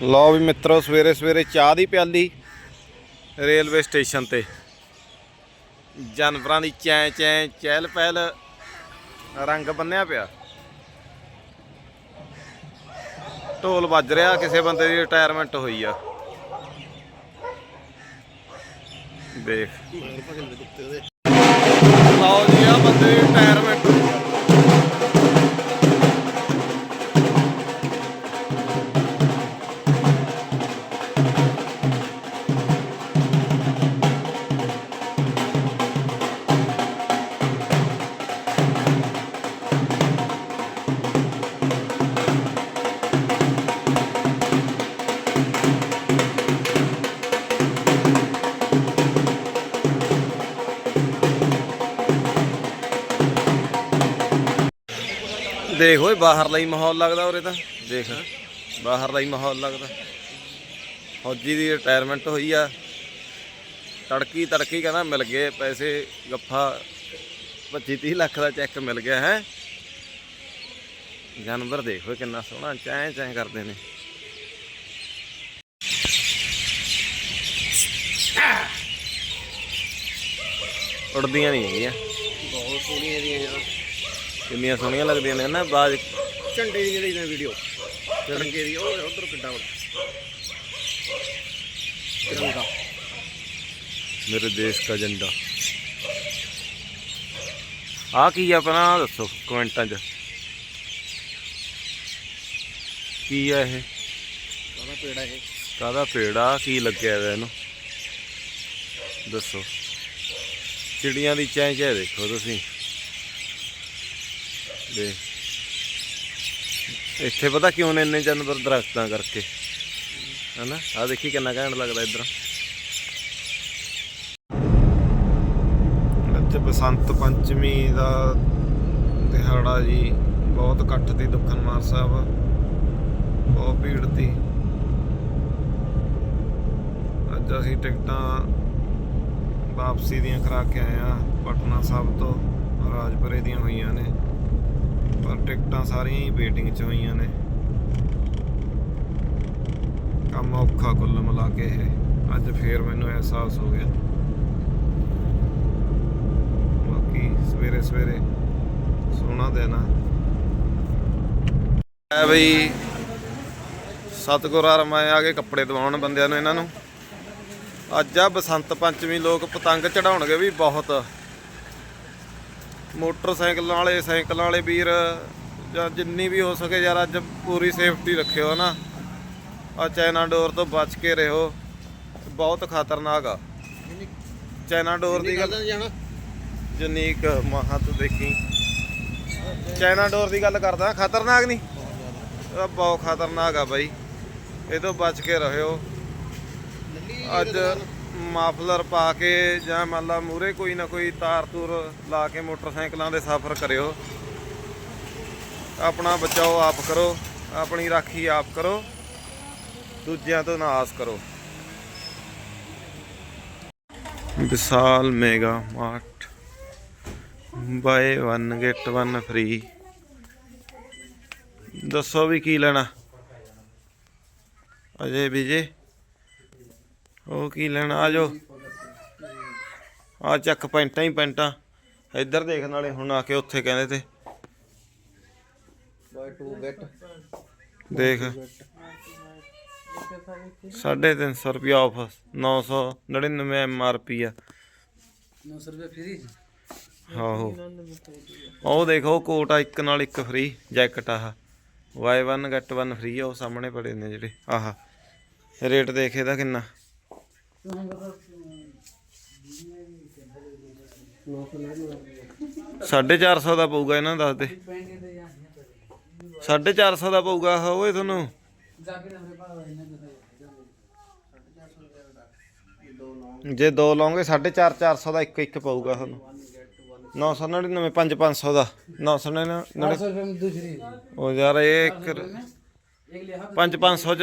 ਲਓ ਵੀ ਮਿੱਤਰੋ, ਸਵੇਰੇ ਸਵੇਰੇ ਚਾਹ ਦੀ ਪਿਆਲੀ ਰੇਲਵੇ ਸਟੇਸ਼ਨ ਤੇ। ਜਾਨਵਰਾਂ ਦੀ ਚੈਂ ਚੈਂ ਚਹਿਲ ਪਹਿਲ ਰੰਗ ਬੰਨਿਆ ਪਿਆ। ਢੋਲ ਵੱਜ ਰਿਹਾ, ਕਿਸੇ ਬੰਦੇ ਦੀ ਰਿਟਾਇਰਮੈਂਟ ਹੋਈ ਆ। ਦੇਖ। ਲਓ ਜੀ ਆ ਬੰਦੇ ਦੀ ਰਿਟਾਇਰਮੈਂਟ ਦੇਖ ਓਏ ਬਾਹਰਲਾ ਹੀ ਮਾਹੌਲ ਲੱਗਦਾ ਉਰੇ ਤਾਂ। ਦੇਖ ਬਾਹਰਲਾ ਹੀ ਮਾਹੌਲ ਲੱਗਦਾ। ਫੌਜੀ ਦੀ ਰਿਟਾਇਰਮੈਂਟ ਹੋਈ ਆ। ਤੜਕੀ ਤੜਕੀ ਕਹਿੰਦਾ ਮਿਲ ਗਏ ਪੈਸੇ, ਗੱਫਾ। 25 30 ਲੱਖ ਦਾ ਚੈੱਕ ਮਿਲ ਗਿਆ, ਹੈ। ਜਾਨਵਰ ਦੇਖੋ ਕਿੰਨਾ ਸੋਹਣਾ, ਚੈਂ ਚੈਂ ਕਰਦੇ ਨੇ। ਉੜਦੀਆਂ ਨਹੀਂ ਹੈਗੀਆਂ। ਬਹੁਤ ਸੋਹਣੀਆਂ ਦੀਆਂ ਯਾਰ। ਕਿੰਨੀਆਂ ਸੋਹਣੀਆਂ ਲੱਗਦੀਆਂ ਨੇ ਨਾ ਬਾਜ। ਝੰਡੇ ਦੀ ਜਿਹੜੀ ਵੀਡੀਓ ਤਿਰੰਗੇ ਦੀ ਉਹ ਉਧਰ ਕਿੱਡਾ ਵੱਡਾ। ਤਿਰੰਗਾ। ਮੇਰੇ ਦੇਸ਼ ਦਾ ਝੰਡਾ ਆ ਕੀ ਆ ਆਪਣਾ ਦੱਸੋ ਕਮੈਂਟਾਂ 'ਚ। ਕੀ ਆ ਇਹ? ਉਹਦਾ ਪੇੜਾ ਇਹ? ਕਾਹਦਾ ਪੇੜਾ? ਕੀ ਲੱਗਿਆ ਹੋਇਆ ਇਹਨੂੰ? ਦੱਸੋ। ਚਿੜੀਆਂ ਦੀ ਚੈਂ ਚੈਂ ਦੇਖੋ ਤੁਸੀਂ। ਦੇ। ਇੱਥੇ ਪਤਾ ਕਿਉਂ ਨੇ ਇੰਨੇ ਜਾਨਵਰ ਦਰਖਤਾਂ ਕਰਕੇ? ਹਨਾ? ਆ ਦੇਖੀ ਕਿੰਨਾ ਘੈਂਟ ਲੱਗਦਾ ਇਧਰ। ਅੱਜ ਬਸੰਤ ਪੰਚਮੀ ਦਾ ਦਿਹਾੜਾ ਜੀ, ਬਹੁਤ ਇਕੱਠ ਦੀ ਦੁਖਨਮਾਰ ਸਾਹਿਬ। ਬਹੁਤ ਭੀੜ ਤੀ। ਅੱਜ ਅਸੀਂ ਟਿਕਟਾਂ ਵਾਪਸੀ ਦੀਆਂ ਕਰਾ ਕੇ ਆਏ ਆ ਪਟਨਾ ਸਾਹਿਬ ਤੋਂ, ਰਾਜਪੁਰੇ ਦੀਆਂ ਹੋਈਆਂ ਨੇ। ਪਰ ਟਿਕਟਾਂ ਸਾਰੀਆਂ ਹੀ ਵੇਟਿੰਗ 'ਚ ਹੋਈਆਂ ਨੇ। ਕੰਮ ਔਖਾ ਕੁੱਲ ਮਿਲਾ ਕੇ ਇਹ। ਅੱਜ ਫੇਰ ਮੈਨੂੰ ਅਹਿਸਾਸ ਹੋ ਗਿਆ। ਬਾਕੀ ਸਵੇਰੇ ਸਵੇਰੇ ਸੋਹਣਾ ਦਿਨ ਆ। ਐ ਬਈ ਸਤਗੁਰਾਂ ਰਮਾਏ ਆ ਕੇ ਕੱਪੜੇ ਦਵਾਉਣ ਬੰਦਿਆਂ ਨੂੰ ਇਹਨਾਂ ਨੂੰ। ਅੱਜ ਆ ਬਸੰਤ ਪੰਚਮੀ, ਲੋਕ ਪਤੰਗ ਚੜਾਉਣਗੇ ਵੀ ਬਹੁਤ। ਮੋਟਰਸਾਈਕਲਾਂ ਵਾਲੇ ਸਾਈਕਲਾਂ ਵਾਲੇ ਵੀਰ ਜਾਂ ਜਿੰਨੀ ਵੀ ਹੋ ਸਕੇ ਯਾਰ ਅੱਜ ਪੂਰੀ ਸੇਫਟੀ ਰੱਖਿਓ ਨਾ। ਆ ਚਾਈਨਾ ਡੋਰ ਤੋਂ ਬਚ ਕੇ ਰਹੋ। ਬਹੁਤ ਖਤਰਨਾਕ ਆ। ਚਾਈਨਾ ਡੋਰ ਦੀ ਗੱਲ ਜਨੀਕ ਮਹਤ ਦੇਖੀ। ਚਾਈਨਾ ਡੋਰ ਦੀ ਗੱਲ ਕਰਦਾ ਖਤਰਨਾਕ ਨਹੀਂ। ਬਹੁਤ ਖਤਰਨਾਕ ਆ ਬਾਈ। ਇਹ ਤੋਂ ਬਚ ਕੇ ਰਹਿਓ ਅੱਜ ਮਾਫਲਰ ਪਾ ਕੇ ਜਾਂ ਮੰਨ ਲਾ ਮੂਰੇ ਕੋਈ ਨਾ ਕੋਈ ਤਾਰ ਤੂਰ ਲਾ ਕੇ ਮੋਟਰਸਾਈਕਲਾਂ ਦੇ ਸਫ਼ਰ ਕਰਿਓ। ਆਪਣਾ ਬਚਾਓ ਆਪ ਕਰੋ, ਆਪਣੀ ਰਾਖੀ ਆਪ ਕਰੋ, ਦੂਜਿਆਂ ਤੋਂ ਨਾ ਆਸ ਕਰੋ। Vishal mega mart. Buy 1 get 1 free. ਦੱਸੋ ਵੀ ਕੀ ਲੈਣਾ? ਅਜੇ ਵਿਜੇ ਉਹ ਕੀ ਲੈਣਾ ਆ ਜਾਓ। ਆ ਚੱਕ ਪੈਂਟਾਂ ਹੀ ਪੈਂਟਾਂ। ਇੱਧਰ ਦੇਖਣ ਵਾਲੇ ਹੁਣ ਆ ਕੇ ਉੱਥੇ ਕਹਿੰਦੇ ਤੇ। ਬਾਈ 2 ਗੈਟ ਦੇਖ। 350 ਰੁਪਿਆ ਆਫ 999 ਐਮਆਰਪੀ ਆ। 900 ਰੁਪਏ ਫ੍ਰੀ ਆਹੋ। ਉਹ ਦੇਖੋ ਕੋਟ ਆ ਇੱਕ ਨਾਲ ਇੱਕ ਫ੍ਰੀ ਜੈਕਟ ਆਹ। ਵਾਈ 1 ਗੈਟ 1 ਫ੍ਰੀ ਆ ਉਹ ਸਾਹਮਣੇ ਪੜੇ ਨੇ ਜਿਹੜੇ। ਆਹ। ਰੇਟ ਦੇਖ ਇਹਦਾ ਕਿੰਨਾ। 450 ਦਾ ਪਊਗਾ ਇਹਨਾਂ ਦੱਸ ਦੇ। 450 ਦਾ ਪਊਗਾ ਹੋਏ ਤੁਹਾਨੂੰ। ਜੇ ਦੋ ਲਓਗੇ 450 400 ਦਾ ਇੱਕ ਇੱਕ ਪਊਗਾ ਤੁਹਾਨੂੰ। 999 5500 ਦਾ। 999 ਉਹ ਯਾਰ ਇਹ 5500 ਚ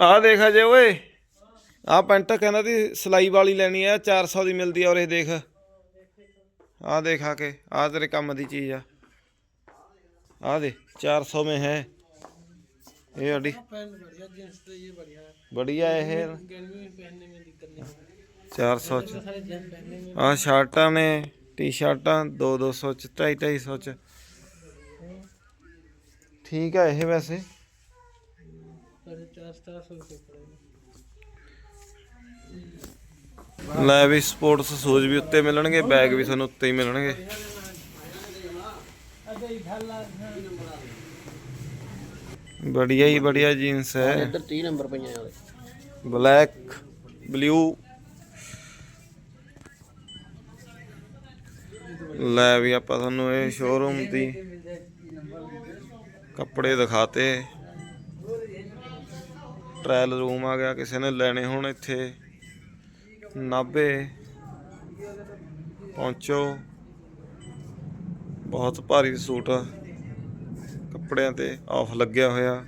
ਆਹ ਦੇਖ ਅਜੇ ਓਏ ਆਹ ਪੈਂਟ ਕਹਿੰਦਾ ਦੀ ਸਲਾਈ ਵਾਲੀ ਲੈਣੀ ਆ 400 ਦੀ ਮਿਲਦੀ ਆ ਔਰ ਇਹ ਦੇਖ ਆਹ ਦੇਖ ਆ ਕੇ ਆਹ ਤੇਰੇ ਕੰਮ ਦੀ ਚੀਜ਼ ਆ ਆਹ ਦੇ 400 में है ਇਹ ਅੜੀ पैंट बढ़िया जींस तो ये बढ़िया है ਬੜੀਆ ਇਹ गर्मी में पहनने में दिक्कत नहीं होगी 400 ਚ सारे जींस पहनने में ਆਹ ਸ਼ਰਟਾਂ ਨੇ ਟੀ-ਸ਼ਰਟਾਂ 2 200 ਚ 250 250 ਚ ਠੀਕ ਹੈ ਇਹ ਵੈਸੇ। ਲੈ ਵੀ ਸਪੋਰਟਸ ਸੂਜ ਵੀ ਉੱਤੇ ਮਿਲਣਗੇ ਬੈਗ ਵੀ ਤੁਹਾਨੂੰ ਉੱਤੇ ਹੀ ਮਿਲਣਗੇ। ਬੜੀਆ ਹੀ ਬੜੀਆ ਜੀਨਸ ਹੈ। ਇੱਧਰ ਨੰਬਰ ਪਈਆਂ ਬਲੈਕ ਬਲੂ। ਲੈ ਵੀ ਆਪਾਂ ਤੁਹਾਨੂੰ ਇਹ ਸ਼ੋਰੂਮ ਦੀ ਕੱਪੜੇ ਦਿਖਾਤੇ। ਟ੍ਰਾਇਲ ਰੂਮ ਆ ਗਿਆ, ਕਿਸੇ ਨੇ ਲੈਣੇ ਹੋਣ ਇੱਥੇ। ਨਾਭੇ। ਪਹੁੰਚੋ। ਬਹੁਤ ਭਾਰੀ ਸੂਟ ਕੱਪੜਿਆਂ ਤੇ ਆਫ ਲੱਗਿਆ ਹੋਇਆ।